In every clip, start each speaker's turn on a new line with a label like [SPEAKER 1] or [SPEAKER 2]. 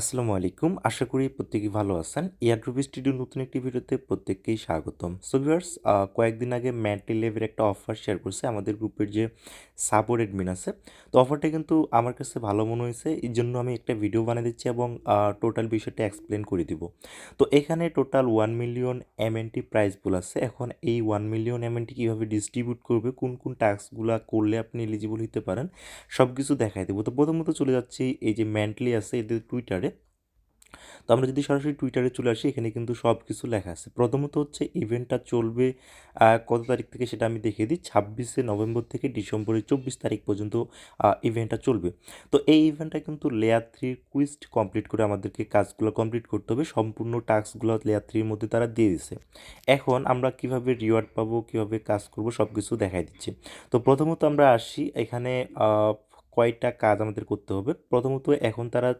[SPEAKER 1] আসসালামু আলাইকুম। আশা করি প্রত্যেকেই ভালো আছেন। এয়ারড্রপ স্টুডিও নতুন একটি ভিডিওতে প্রত্যেককেই স্বাগতম। সো ভিউয়ার্স কয়েকদিন আগে ম্যাট লেভের একটা অফার শেয়ার করছে আমাদের গ্রুপের যে সাপোর্ট অ্যাডমিন আছে। তো অফারটা কিন্তু আমার কাছে ভালো মনে হয়েছে। এই জন্য আমি একটা ভিডিও বানিয়ে দিচ্ছি এবং টোটাল বিষয়টা এক্সপ্লেন করে দিব। তো এখানে total one million MNT price pool আছে। এখন এই ওয়ান মিলিয়ন এম এমএনটি কীভাবে ডিস্ট্রিবিউট করবে, কোন কোন টাস্কগুলো করলে আপনি এলিজিবল হতে পারেন সব কিছু দেখাই দেবো। তো প্রথমত চলে যাচ্ছি, এই যে ম্যান্টলি আছে এদের টুইটারে তো আমরা যদি সরাসরি টুইটারে চলে আসি, এখানে কিন্তু সব কিছু লেখা আছে। প্রথমত হচ্ছে ইভেন্টটা চলবে কত তারিখ থেকে সেটা আমি দেখিয়ে দিই, ছাব্বিশে নভেম্বর থেকে ডিসেম্বরের চব্বিশ তারিখ পর্যন্ত ইভেন্টটা চলবে। তো এই ইভেন্টটা কিন্তু লেয়ার থ্রির কুইস্ট কমপ্লিট করে আমাদেরকে কাজগুলো কমপ্লিট করতে হবে। সম্পূর্ণ টাস্কগুলো লেয়ার থ্রির মধ্যে তারা দিয়ে দিছে এখন আমরা কীভাবে রিওয়ার্ড পাবো, কীভাবে কাজ করব সব কিছু দেখাই দিচ্ছি। তো প্রথমত আমরা আসি এখানে কয়টা কাজ আমাদের করতে হবে। প্রথমত এখন তারা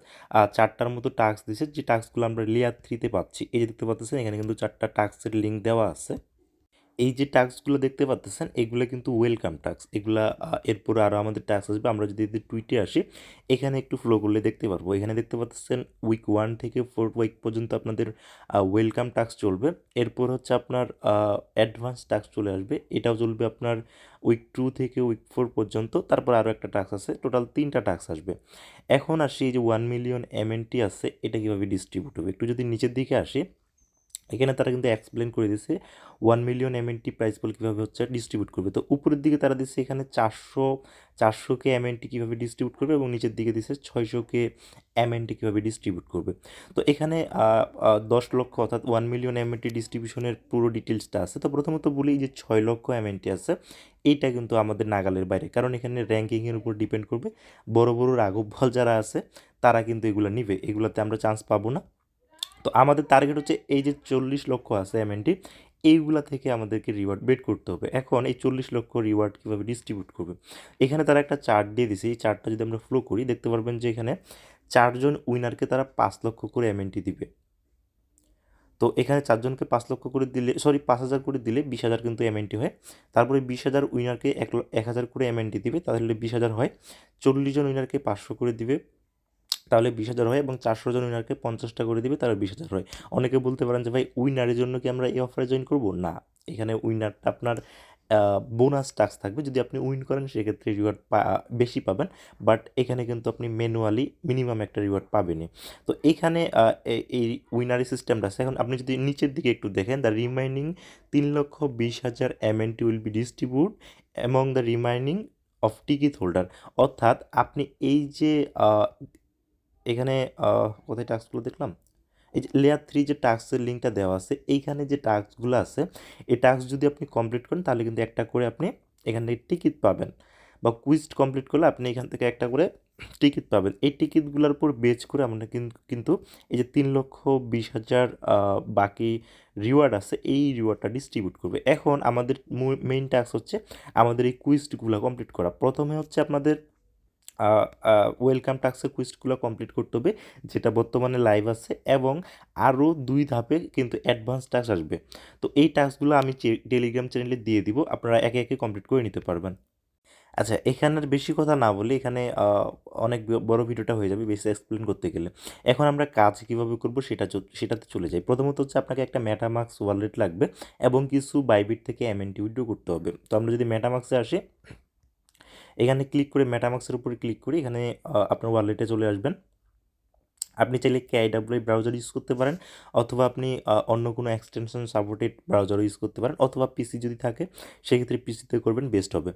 [SPEAKER 1] চারটার মতো টাস্ক দিয়েছে। যে টাস্কগুলো আমরা লেয়ার থ্রিতে পাচ্ছি, এই যে দেখতে পাচ্ছেন, এখানে কিন্তু চারটা টাস্কের লিঙ্ক দেওয়া আছে। এই যে টাস্কগুলো দেখতে পাচ্ছেন এগুলো কিন্তু ওয়েলকাম টাস্ক এগুলা এরপরে আরও আমাদের টাস্ক আসবে, আমরা যদি টুইটে আসি, এখানে একটু ফ্লো করলে দেখতে পারব। এখানে দেখতে পাচ্ছেন উইক ওয়ান থেকে ফোর উইক পর্যন্ত আপনাদের ওয়েলকাম টাস্ক চলবে। এরপর হচ্ছে আপনার অ্যাডভান্স টাস্ক চলে আসবে। এটাও চলবে আপনার উইক টু থেকে উইক ফোর পর্যন্ত। তারপর আরও একটা টাস্ক আছে টোটাল তিনটা টাস্ক আসবে। এখন আসি যে ওয়ান মিলিয়ন এমএনটি আছে, এটা কীভাবে ডিস্ট্রিবিউট হবে? একটু যদি নিচের দিকে আসি এখানে তারা কিন্তু এক্সপ্লেন করে দিয়েছে ওয়ান মিলিয়ন এমএনটি প্রাইস বল কীভাবে হচ্ছে ডিস্ট্রিবিউট করবে। তো উপরের দিকে তারা দিচ্ছে এখানে চারশো চারশো কে এমএনটি কীভাবে ডিস্ট্রিবিউট করবে এবং নিচের দিকে দিচ্ছে ছয়শো কে এমএনটি কীভাবে ডিস্ট্রিবিউট করবে। তো এখানে দশ লক্ষ অর্থাৎ one million M N MNT ডিস্ট্রিবিউশনের পুরো ডিটেলসটা আছে। তো প্রথমত বলি যে ছয় লক্ষ এমএনটি আছে, এইটা কিন্তু আমাদের নাগালের বাইরে। কারণ এখানে র্যাঙ্কিংয়ের উপর ডিপেন্ড করবে। বড় বড় রাঘব বল যারা আছে, তারা কিন্তু এগুলো নিবে। এগুলোতে আমরা চান্স পাবো না। তো আমাদের টার্গেট হচ্ছে এই যে চল্লিশ লক্ষ আছে এমএনটি এইগুলা থেকে আমাদেরকে রিওয়ার্ড বেট করতে হবে। এখন এই চল্লিশ লক্ষ রিওয়ার্ড কীভাবে ডিস্ট্রিবিউট করবে? এখানে তারা একটা চার্ট দিয়ে দিছে। এই চার্টটা যদি আমরা ফ্লো করি, দেখতে পারবেন যে এখানে চারজন উইনারকে তারা পাঁচ লক্ষ করে এমএনটি দিবে। তো এখানে চারজনকে পাঁচ লক্ষ করে দিলে সরি পাঁচ হাজার করে দিলে বিশ হাজার কিন্তু এমএনটি হয়। তারপরে বিশ হাজার উইনারকে এক এক হাজার করে এমএনটি দিবে, তাহলে বিশ হাজার হয়। চল্লিশ জন উইনারকে পাঁচশো করে দিবে। তাহলে বিশ হাজার হয় এবং চারশো জন উইনারকে পঞ্চাশটা করে দিবে, তাহলে বিশ হাজার হয়। অনেকে বলতে পারেন যে, ভাই উইনারের জন্য কি আমরা এই অফারে জয়েন করব? না, এখানে উইনারটা আপনার বোনাস টাক্স থাকবে। যদি আপনি উইন করেন, সেক্ষেত্রে রিওয়ার্ড বেশি পাবেন বাট এখানে কিন্তু আপনি ম্যানুয়ালি মিনিমাম একটা রিওয়ার্ড পাবেনই। তো এখানে এই উইনারি সিস্টেমটা আছে। এখন আপনি যদি নিচের দিকে একটু দেখেন দ্য রিমাইনিং তিন লক্ষ বিশ হাজার M N T will be distribute among the remaining of ticket holder অর্থাৎ আপনি এই যে এখানে কোথায় টাস্কগুলো দেখলাম? এই যে লেয়ার থ্রি যে টাস্কের লিঙ্কটা দেওয়া আছে, এইখানে যে টাস্কগুলো আছে, এই টাস্ক যদি আপনি কমপ্লিট করেন, তাহলে কিন্তু একটা করে আপনি এখান থেকে টিকিট পাবেন। বা কুইজ কমপ্লিট করলে আপনি এখান থেকে একটা করে টিকিট পাবেন। এই টিকিটগুলোর উপর বেচ করে আমরা কিন্তু এই যে তিন লক্ষ বিশ হাজার বাকি রিওয়ার্ড আছে, এই রিওয়ার্ডটা ডিস্ট্রিবিউট করবে। এখন আমাদের মেইন টাস্ক হচ্ছে আমাদের এই কুইজগুলো কমপ্লিট করা। প্রথমে হচ্ছে আপনাদের ওয়েলকাম টাস্কের কুইজগুলো কমপ্লিট করতে হবে, যেটা বর্তমানে লাইভ আছে এবং আরও দুই ধাপে কিন্তু অ্যাডভান্স টাস্ক আসবে। তো এই টাস্কগুলো আমি টেলিগ্রাম চ্যানেলে দিয়ে দিব, আপনারা একে একে কমপ্লিট করে নিতে পারবেন। আচ্ছা এখানের বেশি কথা না বলে এখানে অনেক বড় ভিডিওটা হয়ে যাবে বেশি এক্সপ্লেন করতে গেলে। এখন আমরা কাজ কীভাবে করব সেটা সেটাতে চলে যাই। প্রথমত হচ্ছে আপনাকে একটা ম্যাটামাক্স ওয়ালেট লাগবে এবং কিছু বাইবিট থেকে এমএনটি উইড্রো করতে হবে। তো আমরা যদি ম্যাটামাক্সে আসি এখানে ক্লিক করে মেটামাক্সের উপরে ক্লিক করে এখানে আপনার ওয়ালেটে চলে আসবেন। আপনি চাইলে কেআইডাব্লিউ ব্রাউজার ইউজ করতে পারেন অথবা আপনি অন্য কোনো এক্সটেনশন সাপোর্টেড ব্রাউজারও ইউজ করতে পারেন অথবা পিসি যদি থাকে, সেক্ষেত্রে পিসিতে করবেন বেস্ট হবে।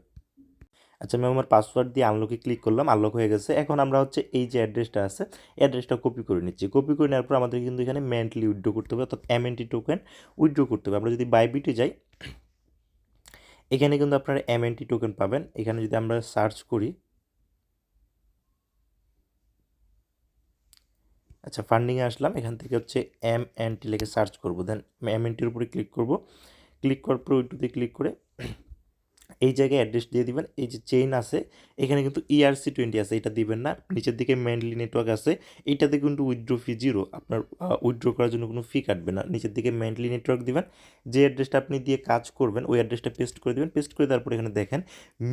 [SPEAKER 1] আচ্ছা আমি আমার পাসওয়ার্ড দিয়ে আনলকে ক্লিক করলাম আনলক হয়ে গেছে। এখন আমরা হচ্ছে এই যে অ্যাড্রেসটা আছে অ্যাড্রেসটা কপি করে নিচ্ছি। কপি করে নেওয়ার পর আমাদের কিন্তু এখানে মেন্টলি উইড্রো করতে হবে, অর্থাৎ এমএনটি টোকেন উইড্রো করতে হবে। আমরা যদি বাইবিটে যাই এখানে কিন্তু আপনারা এমএনটি টোকেন পাবেন। এখানে যদি আমরা সার্চ করি আচ্ছা ফান্ডিংয়ে আসলাম। এখান থেকে হচ্ছে এম এন টি লিখে সার্চ করব। দেন এম এন টির উপরে ক্লিক করব। ক্লিক করার পর ওইটুতে ক্লিক করে এই জায়গায় অ্যাড্রেস দিয়ে দিবেন। এই যে চেইন আছে, এখানে কিন্তু E ইআরসি টোয়েন্টি আছে, এটা দিবেন না। নিচের দিকে মেনলি নেটওয়ার্ক আছে। এইটাতে কিন্তু উইথড্রো ফি জিরো আপনার উইথড্রো করার জন্য কোনো ফি কাটবে না। নিচের দিকে মেনলি নেটওয়ার্ক দিবেন। যে অ্যাড্রেসটা আপনি দিয়ে কাজ করবেন, ওই অ্যাড্রেসটা পেস্ট করে দেবেন। পেস্ট করে তারপর এখানে দেখেন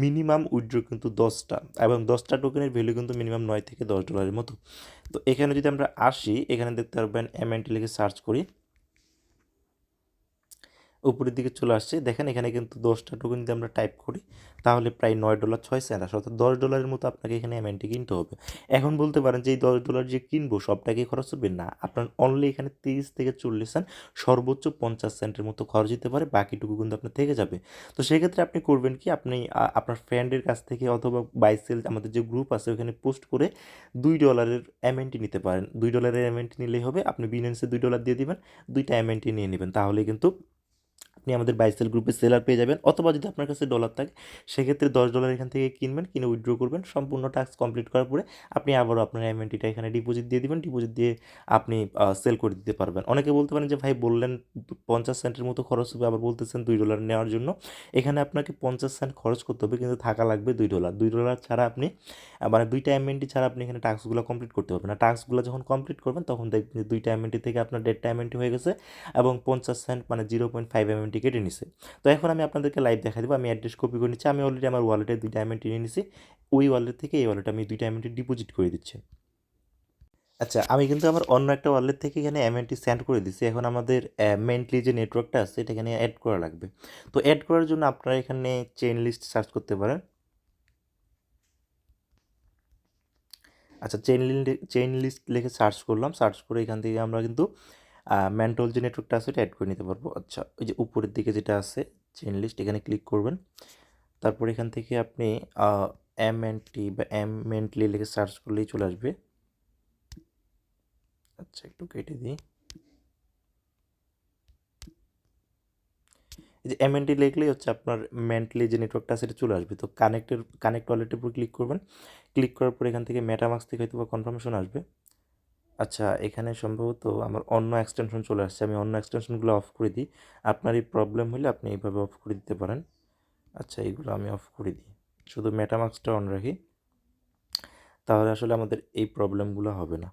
[SPEAKER 1] মিনিমাম উইথড্রো কিন্তু দশটা। এবং দশটা টোকেনের ভ্যালু কিন্তু মিনিমাম নয় থেকে দশ ডলারের মতো। তো এখানে যদি আমরা আসি, এখানে দেখতে পারবেন এমএনটি লিখে সার্চ করি। উপরের দিকে চলে আসছে। দেখেন এখানে কিন্তু দশটা টোকেন যদি আমরা টাইপ করি, তাহলে প্রায় নয় ডলার ছয় সেন্ট আসে। অর্থাৎ দশ ডলারের মতো আপনাকে এখানে এমএনটি কিনতে হবে। এখন বলতে পারেন যে এই দশ ডলার যে কিনবো সবটাকে খরচ হবে? না, আপনার অনলি এখানে তিরিশ থেকে চল্লিশ সেন্ট সর্বোচ্চ পঞ্চাশ সেন্টের মতো খরচ দিতে পারে, বাকিটুকু কিন্তু আপনার থেকে যাবে। তো সেক্ষেত্রে আপনি করবেন কি, আপনি আপনার ফ্রেন্ডের কাছ থেকে অথবা বাইসেল আমাদের যে গ্রুপ আছে, ওখানে পোস্ট করে দুই ডলারের এমএনটি নিতে পারেন। দুই ডলারের এমএনটি নিলেই হবে, আপনি বিনেন্সে দুই ডলার দিয়ে দিবেন, দুইটা এমএনটি নিয়ে নেবেন। তাহলে কিন্তু আপনি আমাদের বাইসেল গ্রুপে সেলার পেয়ে যাবেন, অথবা যদি আপনার কাছে ডলার থাকে, সেক্ষেত্রে দশ ডলার এখান থেকে কিনবেন, কিনে উইথড্র করবেন, সম্পূর্ণ টাস্ক কমপ্লিট করার পরে আপনি আবারও আপনার এমএনটিটা এখানে ডিপোজিট দিয়ে দিবেন ডিপোজিট দিয়ে আপনি সেল করে দিতে পারবেন। অনেকে বলতে পারেন যে, ভাই, বললেন পঞ্চাশ সেন্টের মতো খরচ হবে, আবার বলতেছেন দুই ডলার নেওয়ার জন্য। এখানে আপনাকে পঞ্চাশ সেন্ট খরচ করতে হবে, কিন্তু থাকা লাগবে দুই ডলার দুই ডলার ছাড়া আপনি মানে দুইটা এমএনটি ছাড়া আপনি এখানে টাস্কগুলো কমপ্লিট করতে পারবেন। না টাস্কগুলো যখন কমপ্লিট করবেন, তখন দেখবেন যে, দুইটা এমএনটি থেকে আপনার দেড়টা এমএনটি হয়ে গেছে এবং পঞ্চাশ সেন্ট মানে জিরো পয়েন্ট ফাইভ কেটে নিছে। তো এখন আমি আপনাদেরকে লাইভ দেখা দেবো, আমি অ্যাড্রেস কপি করে নিচ্ছি, আমি অলরেডি আমার ওয়ালেটে দুইটা এমএনটি নিয়ে নিছি, ওই ওয়ালেট থেকে এই ওয়ালেটে আমি দুইটা এমএনটি ডিপোজিট করে দিচ্ছি। আচ্ছা আমি কিন্তু আমার অন্য একটা ওয়ালেট থেকে এখানে এমএনটি সেন্ড করে দিচ্ছি এখন আমাদের মেন্টলি যে নেটওয়ার্কটা আছে, এটা এখানে অ্যাড করা লাগবে। তো অ্যাড করার জন্য আপনারা এখানে চেইন লিস্ট সার্চ করতে পারেন। আচ্ছা চেইন চেইন লিস্ট লিখে সার্চ করলাম সার্চ করে এখান থেকে আমরা কিন্তু ম্যান্টল যে নেটওয়ার্কটা আছে এটা অ্যাড করে নিতে পারব। আচ্ছা ওই যে উপরের দিকে যেটা আছে চেইন লিস্ট এখানে ক্লিক করবেন। তারপর এখান থেকে আপনি এম এন টি বা এম মেন্টলি লিখে সার্চ করলেই চলে আসবে। আচ্ছা একটু কেটে দিই। এই যে এমএনটি লিখলেই হচ্ছে আপনার মেন্টলি যে নেটওয়ার্কটা সেটা চলে আসবে। তো কানেক্টের কানেক্ট ওয়ালেটের উপর ক্লিক করবেন। ক্লিক করার পর এখান থেকে মেটামাক্স থেকে হয়তো বা কনফার্মেশন আসবে। আচ্ছা এখানে সম্ভবত আমার অন্য এক্সটেনশন চলে আসছে, আমি অন্য এক্সটেনশনগুলো অফ করে দিই। আপনার এই প্রবলেম হলে আপনি এইভাবে অফ করে দিতে পারেন। আচ্ছা এইগুলো আমি অফ করে দিই। শুধু মেটামাক্সটা অন রাখি। তাহলে আসলে আমাদের এই প্রবলেমগুলো হবে না।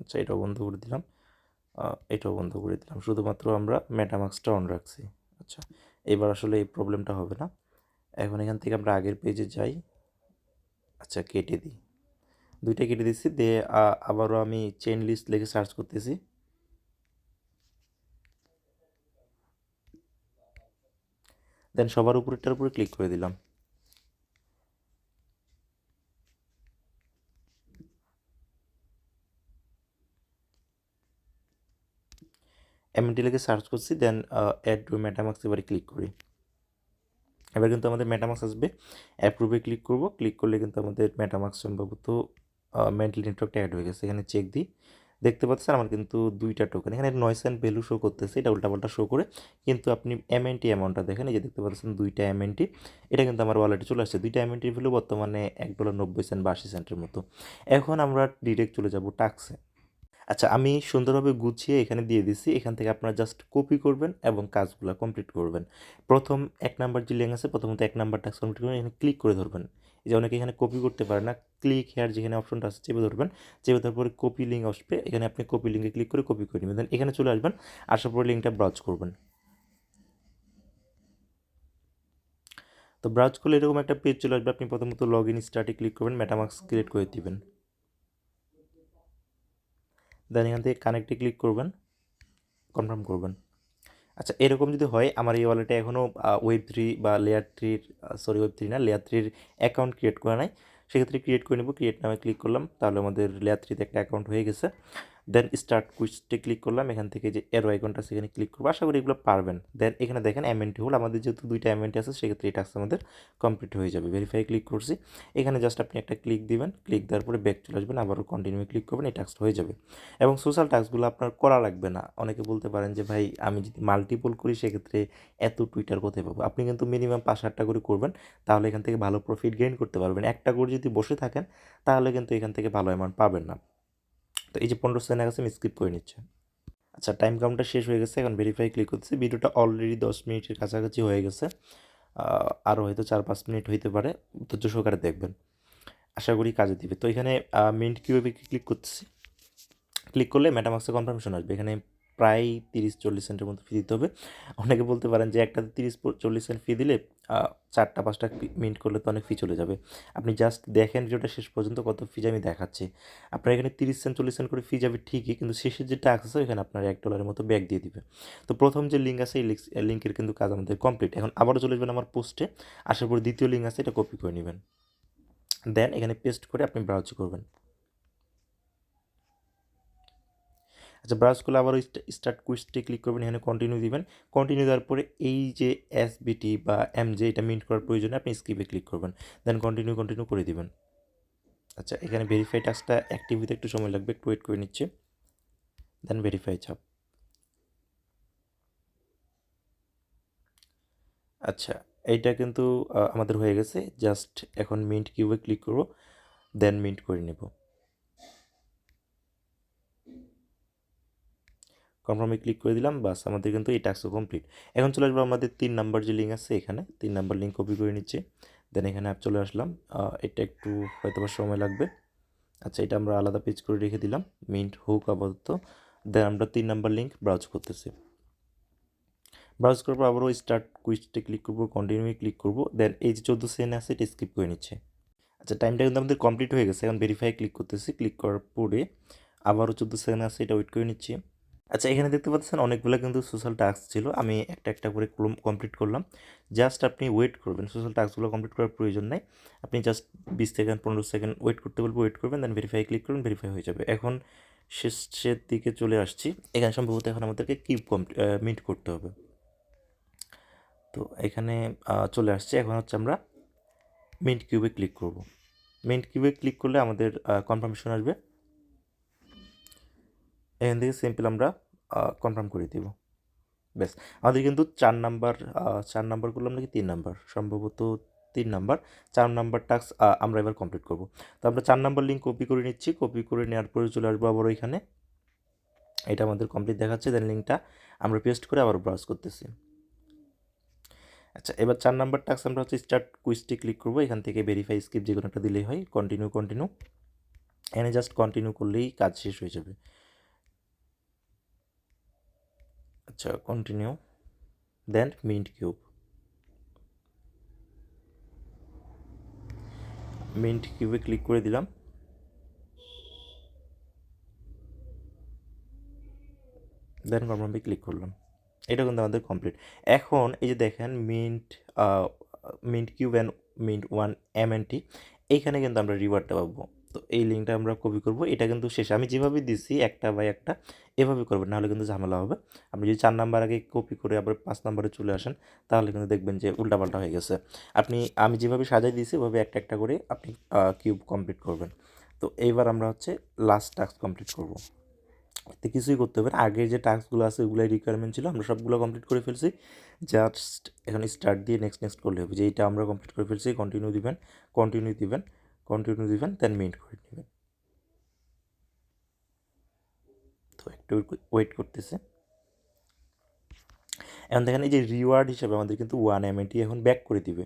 [SPEAKER 1] আচ্ছা এটাও বন্ধ করে দিলাম। এটাও বন্ধ করে দিলাম। শুধুমাত্র আমরা মেটামাক্সটা অন রাখছি। আচ্ছা এবার আসলে এই প্রবলেমটা হবে না। এখন এখান থেকে আমরা আগের পেজে যাই। আচ্ছা কেটে দিই। দুইটা কেটে দিচ্ছি দিয়ে আবারও আমি চেন লিস্ট লিখে সার্চ করতেছি। দেন সবার উপরেরটার উপরে ক্লিক করে দিলাম। এমএনটি লিখে সার্চ করছি দেন অ্যাড টু মেটামাক্স এবারে ক্লিক করি। এবার কিন্তু আমাদের মেটামাক্স আসবে। অ্যাপ্রুভে ক্লিক করব ক্লিক করলে কিন্তু আমাদের মেটামাক্স সম্ভবত মেন্টাল নেটওয়ার্কটা অ্যাড হয়ে গেছে। এখানে চেক দিই। দেখতে পাচ্ছেন আমার কিন্তু দুইটা টোকেন এখানে নয়েস অ্যান্ড ভ্যালু শো করতেছে। এটা উল্টাপাল্টা শো করে কিন্তু আপনি এমএনটি অ্যামাউন্টটা দেখেন, এই যে দেখতে পাচ্ছেন দুইটা এমএনটি এটা কিন্তু আমার ওয়ালেটে চলে আসছে। দুইটা এমএনটির ভ্যালু বর্তমানে এক ডলার নব্বই সেন্ট বা আশি সেন্টের মতো। এখন আমরা ডিরেক্ট চলে যাব টাক্সে আচ্ছা আমি সুন্দরভাবে গুছিয়ে এখানে দিয়ে দিছি। এখান থেকে আপনারা জাস্ট কপি করবেন এবং কাজগুলো কমপ্লিট করবেন। প্রথম এক নাম্বার যে লিঙ্ক আছে, প্রথমত এক নাম্বার টাস্ক কমপ্লিট করবেন। এখানে ক্লিক করে ধরবেন। যে অনেকে এখানে কপি করতে পারে না ক্লিক হেয়ার যেখানে অপশনটা আছে চেপে ধরবেন, চেপে ধরার পরে কপি লিঙ্ক আসবে, এখানে আপনি কপি লিঙ্কে ক্লিক করে কপি করে নেবেন। Then এখানে চলে আসবেন, আসার পরে লিঙ্কটা ব্রাউজ করবেন। তো ব্রাউজ করলে এরকম একটা পেজ চলে আসবে, আপনি প্রথমত লগ ইন স্টার্টে ক্লিক করবেন মেটামার্কস ক্রিয়েট করে দিবেন। দেন এখান থেকে কানেক্টে ক্লিক করবেন কনফার্ম করবেন। আচ্ছা এরকম যদি হয়, আমার এই ওয়ালেটে এখনও ওয়েব থ্রি বা লেয়ার থ্রির সরি ওয়েব থ্রি না লেয়ার থ্রির অ্যাকাউন্ট ক্রিয়েট করা নাই। সেক্ষেত্রে ক্রিয়েট করে নেব ক্রিয়েট নামে ক্লিক করলাম, তাহলে আমাদের লেয়ার থ্রিতে একটা অ্যাকাউন্ট হয়ে গেছে। দেন স্টার্ট কুইজটে ক্লিক করলাম, এখান থেকে যে এরো আইকনটা সেখানে ক্লিক করব। আশা করি এগুলো পারবেন। দেন এখানে দেখেন এমএনটি হল, আমাদের যেহেতু দুইটা এমএনটি আছে, সেক্ষেত্রে এই টাস্ক আমাদের কমপ্লিট হয়ে যাবে। ভেরিফাই ক্লিক করছি। এখানে জাস্ট আপনি একটা ক্লিক দিবেন। ক্লিক দেওয়ার পরে ব্যাক চলে আসবেন, আবারও কন্টিনিউ ক্লিক করবেন, এই টাস্কটা হয়ে যাবে। এবং সোশ্যাল টাস্কগুলো আপনার করা লাগবে না। অনেকে বলতে পারেন যে, ভাই, আমি যদি মাল্টিপল করি, সেক্ষেত্রে এত টুইটার কোথায় পাবো? আপনি কিন্তু মিনিমাম পাঁচ হাজারটা করে করবেন, তাহলে এখান থেকে ভালো প্রফিট গেইন করতে পারবেন। একটা করে যদি বসে থাকেন, তাহলে কিন্তু এখান থেকে ভালো অ্যামাউন্ট পাবেন না। তো এই যে পনেরো সেকেন্ড আছে আমি স্কিপ করে নিচ্ছি। আচ্ছা টাইম কাউন্টটা শেষ হয়ে গেছে, এখন ভেরিফাই ক্লিক করতেছি। ভিডিওটা অলরেডি দশ মিনিটের কাছাকাছি হয়ে গেছে। আরও হয়তো চার পাঁচ মিনিট হইতে পারে ধৈর্য সহকারে দেখবেন। আশা করি কাজে দিবে। তো এখানে মিন্ট কিউবে ক্লিক করতেছি? ক্লিক করলে ম্যাটামাক্সে কনফার্মেশন আসবে। এখানে প্রায় তিরিশ চল্লিশ সেন্টের মতো ফি দিতে হবে। অনেকে বলতে পারেন যে একটাতে তিরিশ চল্লিশ সেন্ট ফি দিলে চারটা পাঁচটা মিনিট করলে তো অনেক ফি চলে যাবে। আপনি জাস্ট দেখেন ভিডিওটা শেষ পর্যন্ত কত ফি আমি দেখাচ্ছি। আপনার এখানে তিরিশ সেন্ট, চল্লিশ সেন্ট করে ফি যাবে ঠিকই, কিন্তু শেষের যে টাক্স আছে এখানে আপনার এক ডলারের মতো ব্যাগ দিয়ে দিবে। তো প্রথম যে লিঙ্ক আছে, এই লিঙ্কের কিন্তু কাজ আমাদের কমপ্লিট এখন আবারও চলে যাবেন আমার পোস্টে আসার পর দ্বিতীয় লিঙ্ক আছে, এটা কপি করে নেবেন। দেন এখানে পেস্ট করে আপনি ব্রাউজ করবেন। আচ্ছা ব্রাউজ করলে আবার স্টার্ট কুইজটি ক্লিক করবেন, এখানে কন্টিনিউ দিবেন। কন্টিনিউ দেওয়ার পরে এই যে এস বিটি বা এম জে এটা মিন্ট করার প্রয়োজনে আপনি স্কিপে ক্লিক করবেন। দেন কন্টিনিউ কন্টিনিউ করে দিবেন। আচ্ছা এখানে ভেরিফাই টাস্কটা অ্যাক্টিভ হতে একটু সময় লাগবে, একটু ওয়েট করে নিচ্ছে। দেন ভেরিফাই চাপ। আচ্ছা এইটা কিন্তু আমাদের হয়ে গেছে। জাস্ট এখন মিন্ট কিউবে ক্লিক করব দেন মিন্ট করে নেব। কনফার্মে ক্লিক করে দিলাম, বাস আমাদের কিন্তু এই টাস্কও কমপ্লিট এখন চলে আসব আমাদের তিন নাম্বার যে লিঙ্ক আছে এখানে, তিন নাম্বার লিঙ্ক কপি করে নিচ্ছে। দেন এখানে অ্যাপ চলে আসলাম। এটা একটু হয়তো সময় লাগবে। আচ্ছা এটা আমরা আলাদা পেজ করে রেখে দিলাম। মিন্ট হোক আপাতত। দেন আমরা তিন নাম্বার লিঙ্ক ব্রাউজ করতেছি। ব্রাউজ করার পর আবারও স্টার্ট কুইজটে ক্লিক করব কন্টিনিউয়ে ক্লিক করব। দেন এই যে চোদ্দ সেকেন্ড আছে, এটা স্কিপ করে নিচ্ছে। আচ্ছা টাইমটা কিন্তু আমাদের কমপ্লিট হয়ে গেছে। এখন ভেরিফাই ক্লিক করতেছি। ক্লিক করার পরে আবারও চোদ্দ সেকেন্ড আছে, এটা ওয়েট করে নিচ্ছি। আচ্ছা এখানে দেখতে পাচ্ছেন অনেকগুলো কিন্তু সোশ্যাল টাস্ক ছিল। আমি একটা একটা করে কমপ্লিট করলাম। জাস্ট আপনি ওয়েট করবেন। সোশ্যাল টাস্কগুলো কমপ্লিট করার প্রয়োজন নেই। আপনি জাস্ট বিশ সেকেন্ড, পনেরো সেকেন্ড ওয়েট করতে বলব ওয়েট করবেন দেন ভেরিফাই ক্লিক করবেন ভেরিফাই হয়ে যাবে। এখন শেষের দিকে চলে আসছি। এখানে সম্ভবত এখন আমাদেরকে কমপ্লিট মিট করতে হবে। তো এখানে চলে আসছে। এখন হচ্ছে আমরা মিন্ট কিউবে ক্লিক করব। মিন্ট কিউবে ক্লিক করলে আমাদের কনফার্মেশন আসবে। এখান থেকে সিম্পল আমরা কনফার্ম করে দিব। ব্যাস আমাদের কিন্তু চার নাম্বার চার নাম্বার করলাম নাকি তিন নাম্বার সম্ভবত তিন নাম্বার চার নাম্বার টাস্ক আমরা এবার কমপ্লিট করব। তো আমরা চার নাম্বার লিঙ্ক কপি করে নিচ্ছি। কপি করে নেওয়ার পরে চলে আসব আবার ওইখানে এটা আমাদের কমপ্লিট দেখাচ্ছে দেন লিঙ্কটা আমরা পেস্ট করে আবার ব্রাউজ করতেছি। আচ্ছা এবার চার নাম্বার টাস্ক আমরা হচ্ছে স্টার্ট কুইজটি ক্লিক করব। এখান থেকে ভেরিফাই স্কিপ যে কোনো একটা দিলেই হয়। কন্টিনিউ কন্টিনিউ এখানে জাস্ট কন্টিনিউ করলেই কাজ শেষ হয়ে যাবে। আচ্ছা continue then mint cube mint কিউবে click করে দিলাম। দেন কনফার্মে ক্লিক করলাম। এটা কিন্তু আমাদের কমপ্লিট এখন এই যে দেখেন mint mint cube and mint one M N T এইখানে কিন্তু আমরা রিওয়ার্ডটা পাবো। তো এই লিঙ্কটা আমরা কপি করব। এটা কিন্তু শেষ। আমি যেভাবে দিছি একটা বাই একটা, এভাবে করবেন, নাহলে কিন্তু ঝামেলা হবে। আপনি যদি চার নাম্বার আগে কপি করে আবার পাঁচ নাম্বারে চলে আসেন, তাহলে কিন্তু দেখবেন যে উল্টাপাল্টা হয়ে গেছে। আপনি, আমি যেভাবে সাজাই দিয়েছি ওভাবে একটা একটা করে আপনি কিউব কমপ্লিট করবেন। তো এইবার আমরা হচ্ছে লাস্ট টাস্ক কমপ্লিট করব। তো কিছুই করতে হবে না। আগের যে টাস্কগুলো আছে, ওগুলোই রিকোয়ারমেন্ট ছিল। আমরা সবগুলো কমপ্লিট করে ফেলছি। জাস্ট এখন স্টার্ট দিয়ে নেক্সট নেক্সট করলে হবে। যে এইটা আমরা কমপ্লিট করে ফেলছি কন্টিনিউ দিবেন কন্টিনিউ দিবেন। কন্টিনিউ দিবেন দেন মিন্ট করে নেবেন। তো একটু ওয়েট করতেছে। এখন দেখেন এই যে রিওয়ার্ড হিসাবে আমাদের কিন্তু ওয়ান এমএটি এখন ব্যাক করে দিবে।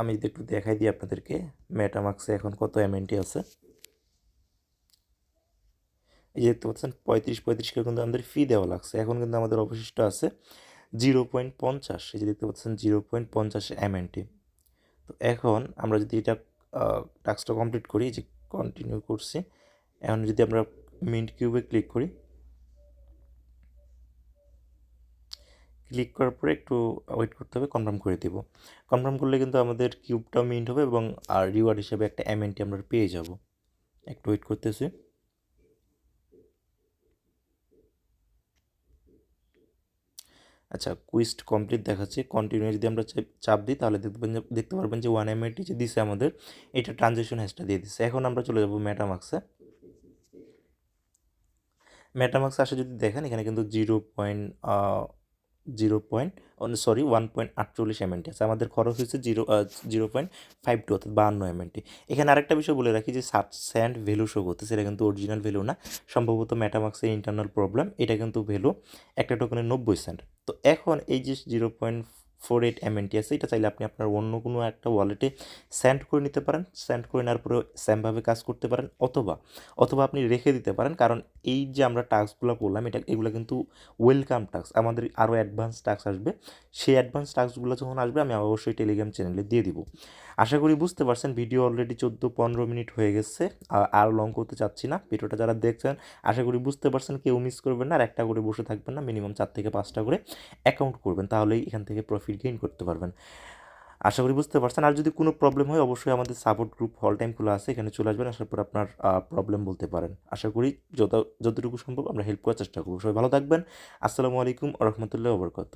[SPEAKER 1] আমি যদি একটু দেখাই দিই আপনাদেরকে মেটামাক্সে এখন কত এমএনটি আছে। এই যে দেখতে পাচ্ছেন, পঁয়ত্রিশ পঁয়ত্রিশ করে কিন্তু আমাদের ফি দেওয়া লাগছে। এখন কিন্তু আমাদের অবশিষ্ট আছে জিরো পয়েন্ট পঞ্চাশ। এই যে দেখতে পাচ্ছেন জিরো পয়েন্ট পঞ্চাশ এমএনটি তো এখন আমরা যদি এটা টাস্কটা কমপ্লিট করি, যে কন্টিনিউ করছি। এখন যদি আমরা মিন্ট কিউবে ক্লিক করি ক্লিক করার পরে একটু ওয়েট করতে হবে কনফার্ম করে দেব। কনফার্ম করলে কিন্তু আমাদের কিউবটা মিন্ট হবে এবং আর রিওয়ার্ড হিসেবে একটা এমএনটি আমরা পেয়ে যাব। একটু ওয়েট করতেছি। আচ্ছা কুইস্ট কমপ্লিট দেখাচ্ছে। কন্টিনিউ যদি আমরা চাপ দিই, তাহলে দেখবেন যে, দেখতে পারবেন যে ওয়ান এম এমআইটি যে দিছে আমাদের। এটা ট্রানজেকশন হ্যাশটা দিয়ে দিচ্ছে এখন আমরা চলে যাব ম্যাটামাক্সে ম্যাটামাক্স আসে যদি দেখেন, এখানে কিন্তু zero point zero point sorry one point আটচল্লিশ এমএনটি আছে। আমাদের খরচ হয়েছে zero zero point five two অর্থাৎ বাহান্ন এমএনটি এখানে আরেকটা বিষয় বলে রাখি যে সাত স্যান্ড ভ্যালু শো করতেছে সেটা কিন্তু অরিজিনাল ভ্যালু না। সম্ভবত ম্যাটামাক্সের ইন্টারনাল প্রবলেম এটা কিন্তু ভ্যালু একটা টোকেনের নব্বই সেন্ট তো এখন এই যে zero point four eight MNT আছে। এটা চাইলে আপনি আপনার অন্য কোনো একটা ওয়ালেটে সেন্ড করে নিতে পারেন। সেন্ড করে নেওয়ার পরে সেমভাবে কাজ করতে পারেন অথবা অথবা আপনি রেখে দিতে পারেন। কারণ এই যে আমরা টাস্কগুলো করলাম, এটা, এগুলো কিন্তু ওয়েলকাম টাস্ক আমাদের আরও অ্যাডভান্স টাস্ক আসবে। সেই অ্যাডভান্স টাস্কগুলো যখন আসবে, আমি অবশ্যই টেলিগ্রাম চ্যানেলে দিয়ে দিব। আশা করি বুঝতে পারছেন ভিডিও অলরেডি চোদ্দ পনেরো মিনিট হয়ে গেছে। আর লং করতে চাচ্ছি না। ভিডিওটা যারা দেখছেন, আশা করি বুঝতে পারছেন, কেউ মিস করবেন না। আর একটা করে বসে থাকবেন না। মিনিমাম চার থেকে পাঁচটা করে অ্যাকাউন্ট করবেন। তাহলেই এখান থেকে প্রফিট গেইন করতে পারবেন। আশা করি বুঝতে পারছেন। আর যদি কোনো প্রবলেম হয়, অবশ্যই আমাদের সাপোর্ট গ্রুপ হল টাইম খোলা আছে, এখানে চলে আসবেন, আসার পর আপনার প্রবলেম বলতে পারেন। আশা করি যত, যতটুকু সম্ভব আমরা হেল্প করার চেষ্টা করব। সবাই ভালো থাকবেন। আসসালামু আলাইকুম রহমতুল্লাহ বরকত